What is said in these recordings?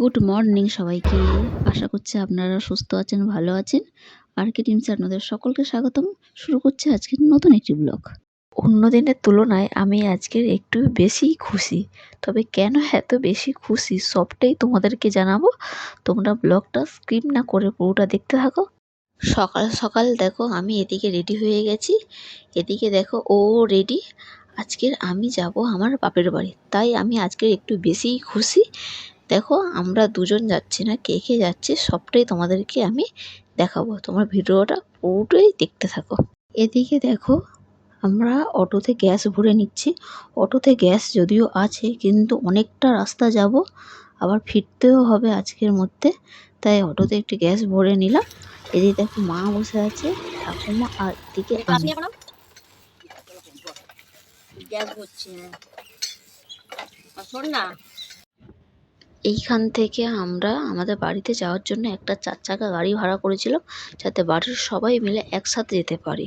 Good morning সবাইকে। আশা করছি আপনারা সুস্থ আছেন, ভালো আছেন। আর কে টিমসে আপনাদের সকলকে স্বাগতম। শুরু করছে আজকের নতুন একটি ব্লগ। অন্য দিনের তুলনায় আমি আজকের একটু বেশি খুশি। তবে কেন এত বেশি খুশি সবটাই তোমাদেরকে জানাব। তোমরা ব্লগটা স্ক্রিপ না করে পুরোটা দেখতে থাকো। সকাল সকাল দেখো, আমি এদিকে রেডি হয়ে গেছি। এদিকে দেখো, ও রেডি। আজকের আমি যাব আমার বাপের বাড়ি। তাই আমি আজকের একটু বেশিই খুশি। দেখো আমরা দুজন যাচ্ছি না কে কে যাচ্ছে সবটাই তোমাদেরকে আমি দেখাবো। তোমার ভিডিওটা পুরোটাই দেখতে থাকো। এদিকে দেখো আমরা অটোতে গ্যাস ভরে নিচ্ছি। অটোতে গ্যাস যদিও আছে কিন্তু অনেকটা রাস্তা যাব আবার ফিরতেও হবে আজকের মধ্যে। তাই অটোতে একটু গ্যাস ভরে নিলাম। এদিকে দেখো মা বসে আছে ঠাকুমা আর আমি গ্যাস হ্যাঁ। শোন না এইখান থেকে আমরা আমাদের বাড়িতে যাওয়ার জন্য একটা চার চাকা গাড়ি ভাড়া করেছিলাম, যাতে বাড়ির সবাই মিলে একসাথে যেতে পারি।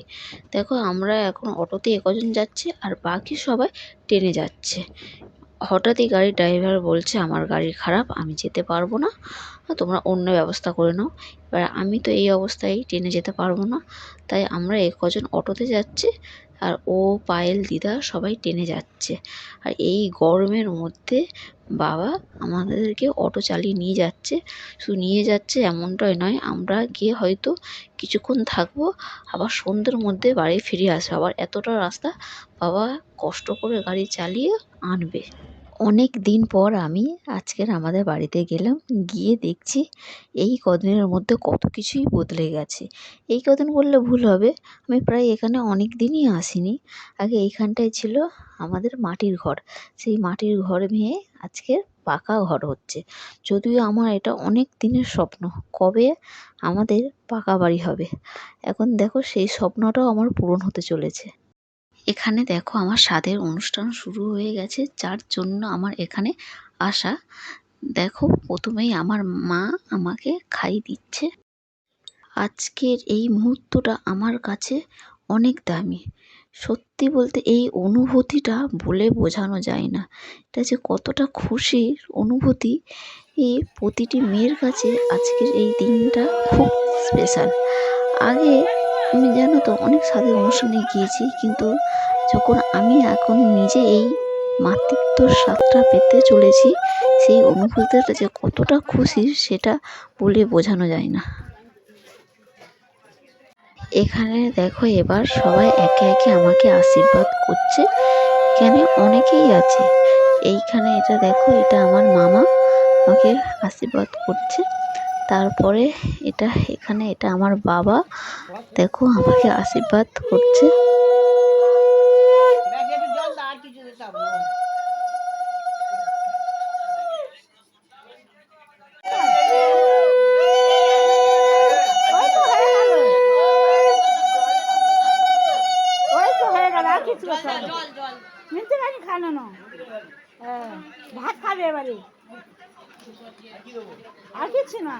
দেখো, আমরা এখন অটোতে কজন যাচ্ছি আর বাকি সবাই ট্রেনে যাচ্ছে। হঠাৎই গাড়ির ড্রাইভার বলছে, আমার গাড়ি খারাপ, আমি যেতে পারব না। তোমরা অন্য ব্যবস্থা করে নাও। এবার আমি তো এই অবস্থায় ট্রেনে যেতে পারব না। তাই আমরা এ কজন অটোতে যাচ্ছি আর ও পায়েল দিদা সবাই ট্রেনে যাচ্ছে। আর এই গরমের মধ্যে বাবা আমাদেরকে অটো চালিয়ে নিয়ে যাচ্ছে। শুধু নিয়ে যাচ্ছে এমনটাই নয়, আমরা গিয়ে হয়তো কিছুক্ষণ থাকব, আবার সন্ধ্যের মধ্যে বাড়ি ফিরে আসব। আবার এতটা রাস্তা বাবা কষ্ট করে গাড়ি চালিয়ে আনবে। অনেক দিন পর আমি আজকের আমাদের বাড়িতে গেলাম, গিয়ে দেখছি এই কদিনের মধ্যে কত কিছুই বদলে গেছে। এই কদিন বললে ভুল হবে, আমি প্রায় এখানে অনেক দিনই আসিনি। আগে এইখানটায় ছিল আমাদের মাটির ঘর। সেই মাটির ঘর ভেঙে আজকের পাকা ঘর হচ্ছে। যদিও আমার এটা অনেক দিনের স্বপ্ন, কবে আমাদের পাকা বাড়ি হবে। এখন দেখো সেই স্বপ্নটাও আমার পূরণ হতে চলেছে। এখানে দেখো আমার স্বাদের অনুষ্ঠান শুরু হয়ে গেছে, যার জন্য আমার এখানে আসা। দেখো, প্রথমেই আমার মা আমাকে খাই দিচ্ছে। আজকের এই মুহূর্তটা আমার কাছে অনেক দামি। সত্যি বলতে এই অনুভূতিটা বলে বোঝানো যায় না। এটা যে কতটা খুশির অনুভূতি এই প্রতিটি মেয়ের কাছে আজকের এই দিনটা খুব স্পেশাল আগে আমি জানো তো, অনেক স্বাদের অনুষ্ঠানে গিয়েছি, কিন্তু যখন আমি এখন নিজে এই মাতৃত্বর স্বাদটা পেতে চলেছি, সেই অনুভূতিটা যে কতটা খুশির সেটা বলে বোঝানো যায় না। এখানে দেখো এবার সবাই একে একে আমাকে আশীর্বাদ করছে। এখানে অনেকেই আছে। এইখানে এটা দেখো, এটা আমার মামা আমাকে আশীর্বাদ করছে। তারপরে এটা এখানে, এটা আমার বাবা। দেখো, আমাকে আশীর্বাদ করছে। জল রানি খানো ভাত খাবে এবারে। আর কিছু না।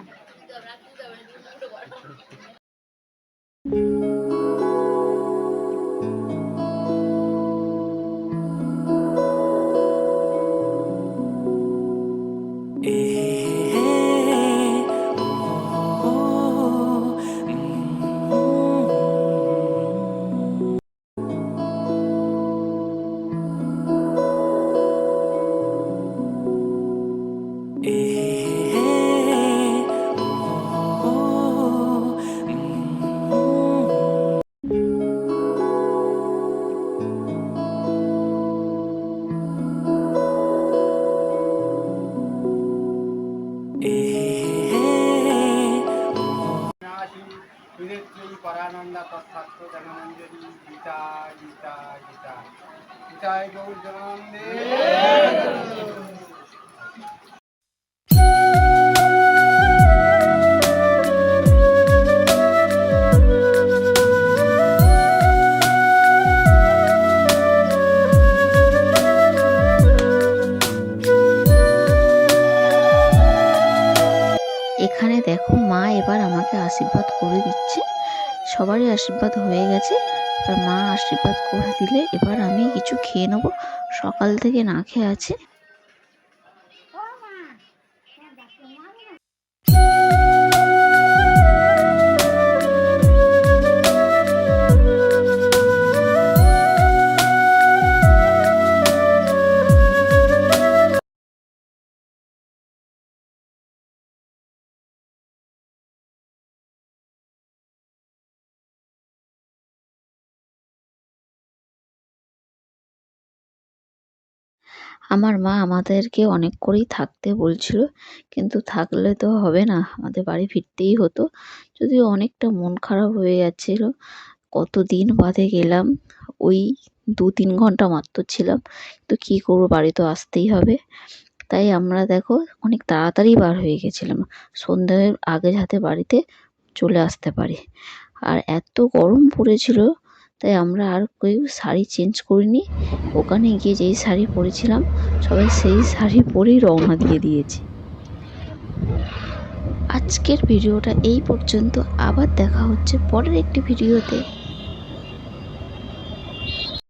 বিনেত্রী পরানন্দা তৎসাত্র জনমঞ্জরি গীতা গীতা গীতা গীতায় গৌর জনানন্দে। আমাকে আশীর্বাদ করে দিচ্ছে। সবারই আশীর্বাদ হয়ে গেছে। এবার মা আশীর্বাদ করে দিলে এবার আমি কিছু খেয়ে নেব। সকাল থেকে না খেয়ে আছে। আমার মা আমাদেরকে অনেক করেই থাকতে বলছিল, কিন্তু থাকলে তো হবে না, আমাদের বাড়ি ফিরতেই হতো। যদিও অনেকটা মন খারাপ হয়ে যাচ্ছিল কত দিন বাদে গেলাম, ওই দু তিন ঘণ্টা মাত্র ছিলাম তো কী করব, বাড়ি তো আসতেই হবে। তাই আমরা দেখো, অনেক তাড়াতাড়ি বার হয়ে গেছিলাম, সন্ধ্যের আগে যাতে বাড়িতে চলে আসতে পারি। আর এত গরম পড়েছিল তাই আমরা আর কেউ শাড়ি চেঞ্জ করিনি। ওখানে গিয়ে যেই শাড়ি পরেছিলাম, সবাই সেই শাড়ি পরেই রওনা দিয়ে দিয়েছি। আজকের ভিডিওটা এই পর্যন্ত। আবার দেখা হচ্ছে পরের একটি ভিডিওতে।